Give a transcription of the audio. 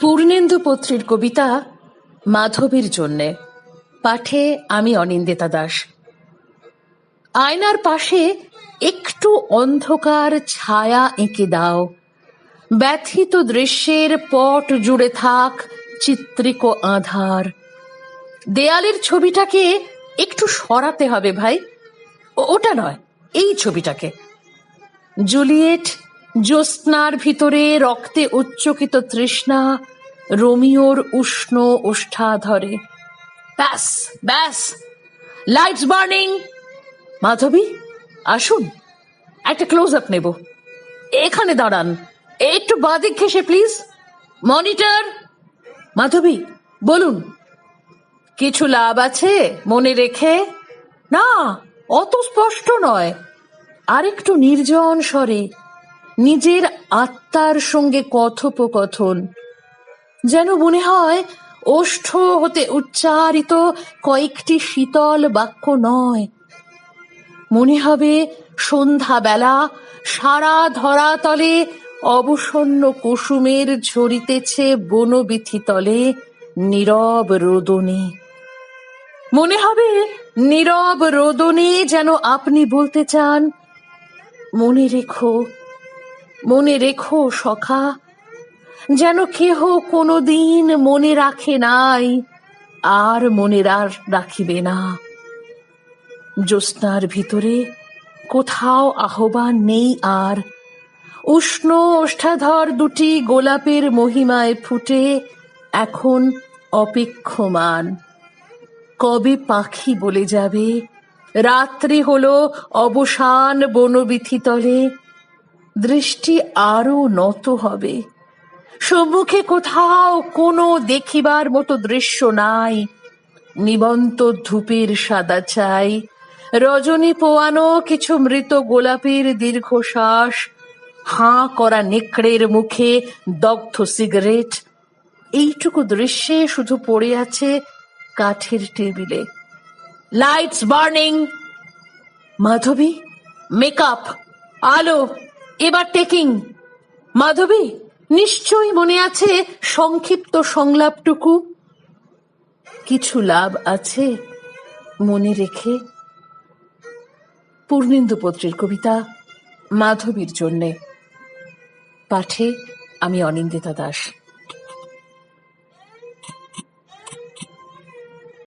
পূর্ণেন্দু পত্রীর কবিতা মাধবীর জন্যে। পাঠে আমি অনিন্দিতা দাস। আয়নার পাশে একটু অন্ধকার ছায়া এঁকে দাও। ব্যথিত দৃশ্যের পট জুড়ে থাক চিত্রিক আধার। দেয়ালের ছবিটাকে একটু সরাতে হবে ভাই। ওটা নয়, এই ছবিটাকে। জুলিয়েট জ্যোৎস্নার ভিতরে রক্তে উচ্চকিত তৃষ্ণা রোমিওর উষ্ণ ওষ্ঠাধরে। ব্যাস ব্যাস। লাইটস বার্নিং মাধবী, আসুন। একটা ক্লোজ আপ নেব। এখানে দাঁড়ান। একটু বাদিক ঘেসে প্লিজ মনিটর মাধবী, বলুন। কিছু লাভ আছে মনে রেখে? না, অত স্পষ্ট নয়। আরেকটু নির্জন স্বরে। নিজের আত্মার সঙ্গে কথোপকথন। যেন মনে হয় ওষ্ঠ হতে উচ্চারিত কয়েকটি শীতল বাক্য নয়। মনে হবে, সন্ধ্যাবেলা সারা ধরাতলে অবসন্ন কুসুমের ঝরিতেছে বনবিথি তলে নীরব রোদনে। মনে হবে, নীরব রোদনে যেন আপনি বলতে চান, মনে রেখো মনে রেখো সখা, যেন কেহ কোনোদিন মনে রাখে নাই, আর মনে আর রাখিবে না। জ্যোৎস্নার ভিতরে কোথাও আহ্বান নেই আর। উষ্ণ ওষ্ঠাধর দুটি গোলাপের মহিমায় ফুটে এখন অপেক্ষমান। কবে পাখি বলে যাবে? রাত্রি হলো অবসান বনবিথি তলে দৃষ্টি আরও নত হবে। সম্মুখে কোথাও কোনো দেখিবার মতো দৃশ্য নাই। নিবন্ত ধূপের সাদা চাই রজনী পোয়ানো কিছু মৃত গোলাপের দীর্ঘশ্বাস, হাঁ করা নেকড়ের মুখে দগ্ধ সিগারেট। এইটুকু দৃশ্যে শুধু পড়ে আছে কাঠের টেবিলে। লাইটস বার্নিং মাধবী মেকআপ আলো! এবার টেকিং। মাধবী, নিশ্চয়ই মনে আছে সংক্ষিপ্ত সংলাপটুকু? কিছু লাভ আছে মনে রেখে? পূর্ণেন্দু পত্রের কবিতা মাধবীর জন্যে। পাঠে আমি অনিন্দিতা দাস।